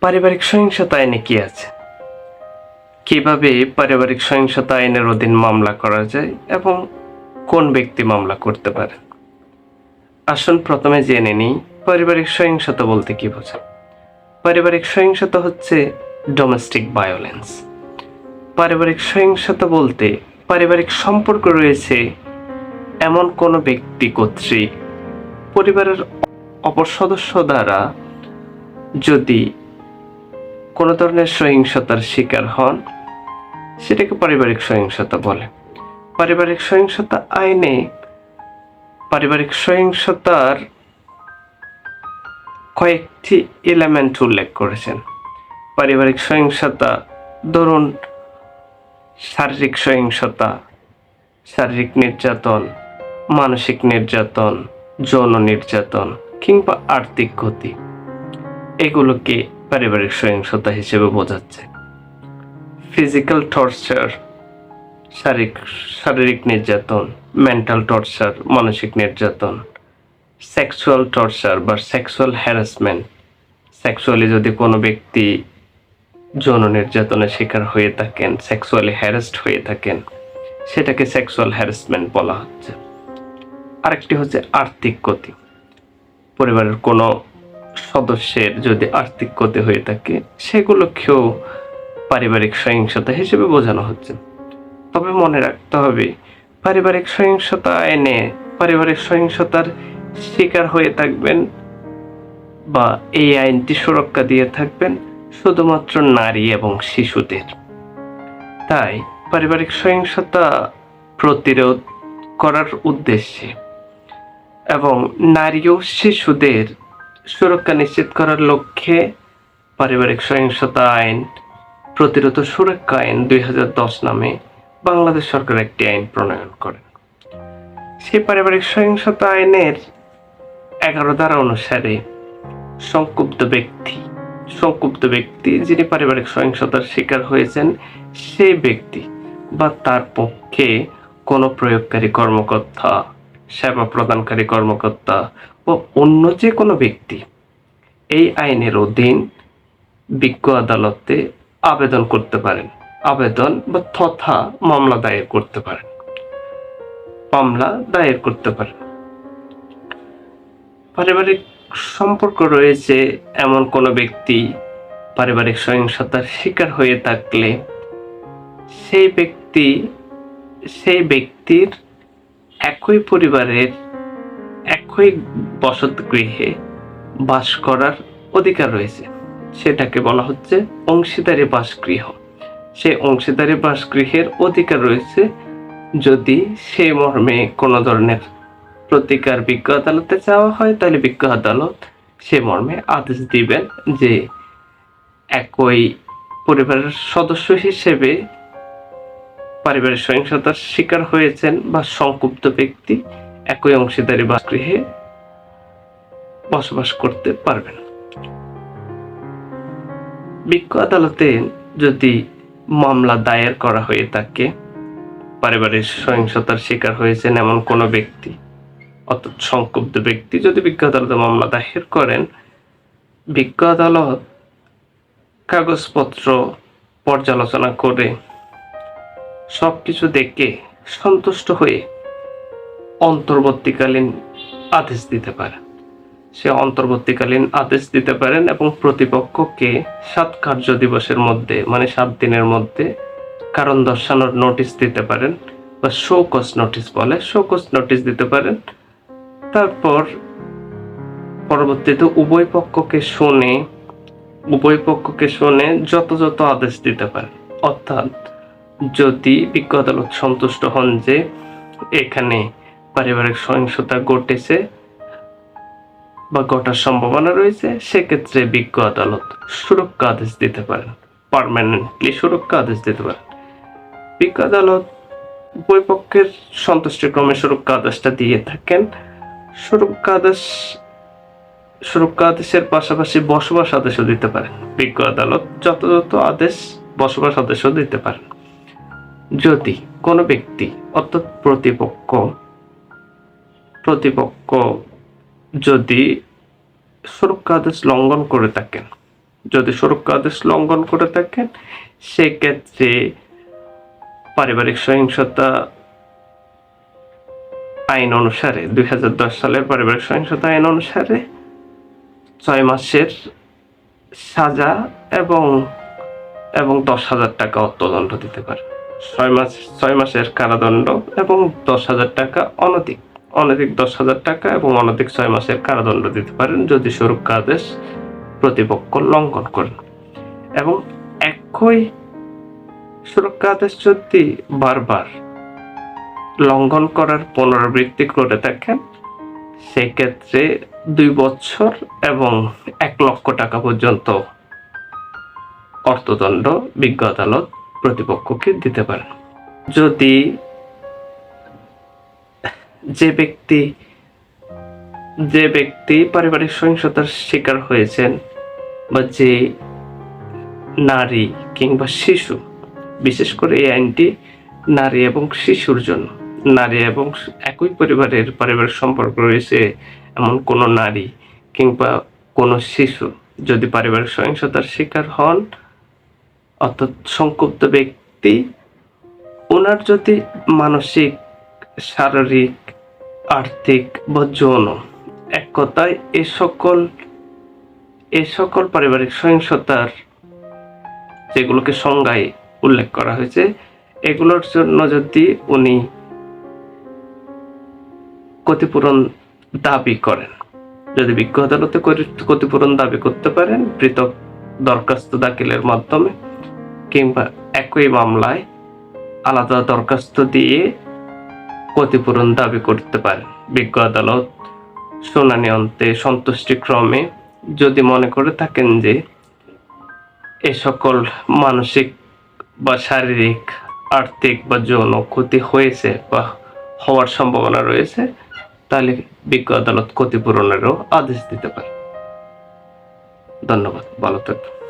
পারিবারিক সহিংসতা আইনে কি আছে? কীভাবে পারিবারিক সহিংসতা আইনের অধীন মামলা করা যায় এবং কোন ব্যক্তি মামলা করতে পারে? আসুন প্রথমে জেনে নিই পারিবারিক সহিংসতা বলতে কি বোঝায়। পারিবারিক সহিংসতা হচ্ছে ডোমেস্টিক ভায়োলেন্স পারিবারিক সহিংসতা বলতে পারিবারিক সম্পর্ক রয়েছে এমন কোনো ব্যক্তি কর্তৃক পরিবারের অপর সদস্য দ্বারা যদি কোনো ধরনের সহিংসতার শিকার হন, সেটাকে পারিবারিক সহিংসতা বলে। পারিবারিক সহিংসতা আইনে, পারিবারিক সহিংসতার কয়েকটি এলিমেন্ট উল্লেখ করেছেন। পারিবারিক সহিংসতা, ধরুন, শারীরিক সহিংসতা, শারীরিক নির্যাতন, মানসিক নির্যাতন, যৌন নির্যাতন কিংবা আর্থিক ক্ষতি। এগুলোকে পারিবারিক সহিংসতা হিসেবে বোঝাচ্ছে। ফিজিক্যাল টর্চার শারীরিক শারীরিক নির্যাতন মেন্টাল টর্চার মানসিক নির্যাতন সেক্সুয়াল টর্চার বা সেক্সুয়াল হ্যারাসমেন্ট সেক্সুয়ালি যদি কোনো ব্যক্তি যৌন নির্যাতনের শিকার হয়ে থাকেন সেক্সুয়ালি হ্যারাসড হয়ে থাকেন, সেটাকে সেক্সুয়াল হ্যারাসমেন্ট বলা হচ্ছে। আরেকটি হচ্ছে আর্থিক ক্ষতি। পরিবারের কোনো সদস্যের যদি আর্থিক ক্ষতি হয়ে থাকে, সেগুলোকেও পারিবারিক সহিংসতা হিসেবে বোঝানো হচ্ছে। তবে মনে রাখতে হবে, পারিবারিক সহিংসতা আইনে পারিবারিক সহিংসতার শিকার হয়ে থাকবেন বা এই আইনটি সুরক্ষা দিয়ে থাকবেন শুধুমাত্র নারী এবং শিশুদের। তাই পারিবারিক সহিংসতা প্রতিরোধ করার উদ্দেশ্যে এবং নারী ও শিশুদের সুরক্ষা নিশ্চিত করার লক্ষ্যে পারিবারিক সহিংসতা আইন, প্রতিরোধ সুরক্ষা আইন দুই হাজার দশ নামে বাংলাদেশ সরকার একটি আইন প্রণয়ন করেন সেই পারিবারিক সহিংসতা আইনের এগারো ধারা অনুসারে সংক্ষুব্ধ ব্যক্তি সংক্ষুব্ধ ব্যক্তি যিনি পারিবারিক সহিংসতার শিকার হয়েছেন, সেই ব্যক্তি বা তার পক্ষে কোনো প্রয়োগকারী কর্মকর্তা সেবা প্রদানকারী কর্মকর্তা ও অন্য যে কোনো ব্যক্তি এই আইনের অধীন বিজ্ঞ আদালতে আবেদন করতে পারেন। আবেদন বা তথা মামলা দায়ের করতে পারেন। মামলা দায়ের করতে পারেন। পারিবারিক সম্পর্ক রয়েছে, এমন কোনো ব্যক্তি পারিবারিক সহিংসতার শিকার হয়ে থাকলে সেই ব্যক্তি, সেই ব্যক্তির একই পরিবারের একই বসত গৃহে বাস করার অধিকার রয়েছে। সেটাকে বলা হচ্ছে অংশীদারি বাসগৃহ। সেই অংশীদারি বাসগৃহের অধিকার রয়েছে যদি সে মর্মে কোনো ধরনের প্রতিকার বিজ্ঞ আদালতে চাওয়া হয়, তাহলে বিজ্ঞ আদালত সে মর্মে আদেশ দিবেন যে একই পরিবারের সদস্য হিসেবে পারিবারিক সহিংসতার শিকার হয়েছেন বা সংক্ষুব্ধ ব্যক্তি একই অংশীদারি বাসগৃহে বসবাস করতে পারবেন বিজ্ঞ আদালতে যদি মামলা দায়ের করা হয়ে থাকে, পারিবারিক সহিংসতার শিকার হয়েছেন এমন কোনো ব্যক্তি, অর্থাৎ সংক্ষুব্ধ ব্যক্তি যদি বিজ্ঞ আদালতে মামলা দায়ের করেন, বিজ্ঞ আদালত কাগজপত্র পর্যালোচনা করে সব কিছু দেখে সন্তুষ্ট হয়ে অন্তর্বর্তীকালীন আদেশ দিতে পারেন। সে অন্তর্বর্তীকালীন আদেশ দিতে পারেন এবং প্রতিপক্ষকে সাত কার্য দিবসের মধ্যে মানে সাত দিনের মধ্যে কারণ দর্শানোর নোটিশ দিতে পারেন বা শোকস নোটিশ বলে। শোকস নোটিশ দিতে পারেন। তারপর পরবর্তীতে উভয় পক্ষকে শুনে, উভয় পক্ষকে শুনে যথাযথ আদেশ দিতে পারেন, অর্থাৎ যদি বিজ্ঞ আদালত সন্তুষ্ট হন যে এখানে পারিবারিক সহিংসতা ঘটেছে বা ঘটার সম্ভাবনা রয়েছে, সেক্ষেত্রে বিজ্ঞ আদালত সুরক্ষা আদেশ দিতে পারেন পারমানেন্টলি সুরক্ষা আদেশ দিতে পারেন। বিজ্ঞ আদালত উভয় পক্ষের সন্তুষ্টিক্রমে সুরক্ষা আদেশটা দিয়ে থাকেন। সুরক্ষা আদেশ, সুরক্ষা আদেশের পাশাপাশি বসবাস আদেশও দিতে পারেন। বিজ্ঞ আদালত যথাযথ আদেশ বসবাস আদেশও দিতে পারেন। যদি কোনো ব্যক্তি অর্থাৎ প্রতিপক্ষ প্রতিপক্ষ যদি সুরক্ষা আদেশ লঙ্ঘন করে থাকেন, যদি সুরক্ষা আদেশ লঙ্ঘন করে থাকেন, সেক্ষেত্রে পারিবারিক সহিংসতা আইন অনুসারে, দুই হাজার দশ সালের পারিবারিক সহিংসতা আইন অনুসারে ছয় মাসের সাজা এবং এবং দশ হাজার টাকা অর্থদণ্ড দিতে পারে। ছয় মাস, ছয় মাসের কারাদণ্ড এবং দশ হাজার টাকা অনধিক অনধিক দশ হাজার টাকা এবং অনধিক ছয় মাসের কারাদণ্ড দিতে পারেন যদি সুরক্ষা আদেশ প্রতিপক্ষ লঙ্ঘন করেন। এবং একই সুরক্ষা আদেশ যদি বারবার লঙ্ঘন করার পুনরাবৃত্তি করে থাকেন, সেক্ষেত্রে দুই বছর এবং এক লক্ষ টাকা পর্যন্ত অর্থদণ্ড বিজ্ঞ আদালত প্রতিপক্ষকে দিতে পারেন। যদি যে ব্যক্তি যে ব্যক্তি পারিবারিক সহিংসতার শিকার হয়েছেন বা যে নারী কিংবা শিশু, বিশেষ করে এই আইনটি নারী এবং শিশুর জন্য, নারী এবং একই পরিবারের পারিবারিক সম্পর্ক রয়েছে এমন কোনো নারী কিংবা কোনো শিশু যদি পারিবারিক সহিংসতার শিকার হন অর্থাৎ সংক্ষুব্ধ ব্যক্তি, ওনার যদি মানসিক, শারীরিক, আর্থিক বা যৌন এক কথায় এ সকল এ সকল পারিবারিক সহিংসতার যেগুলোকে সংজ্ঞায় উল্লেখ করা হয়েছে, এগুলোর জন্য যদি উনি ক্ষতিপূরণ দাবি করেন, যদি বিজ্ঞ আদালতে ক্ষতিপূরণ দাবি করতে পারেন, পৃথক দরখাস্ত দাখিলের মাধ্যমে কিংবা একই মামলায় আলাদা দরখাস্ত দিয়ে ক্ষতিপূরণ দাবি করতে পারেন বিজ্ঞ আদালত শুনানি অন্তে সন্তুষ্টিক্রমে যদি মনে করে থাকেন যে এ সকল মানসিক বা শারীরিক, আর্থিক বা যৌন ক্ষতি হয়েছে বা হওয়ার সম্ভাবনা রয়েছে, তাহলে বিজ্ঞ আদালত ক্ষতিপূরণেরও আদেশ দিতে পারে। ধন্যবাদ। ভালো থাকবেন।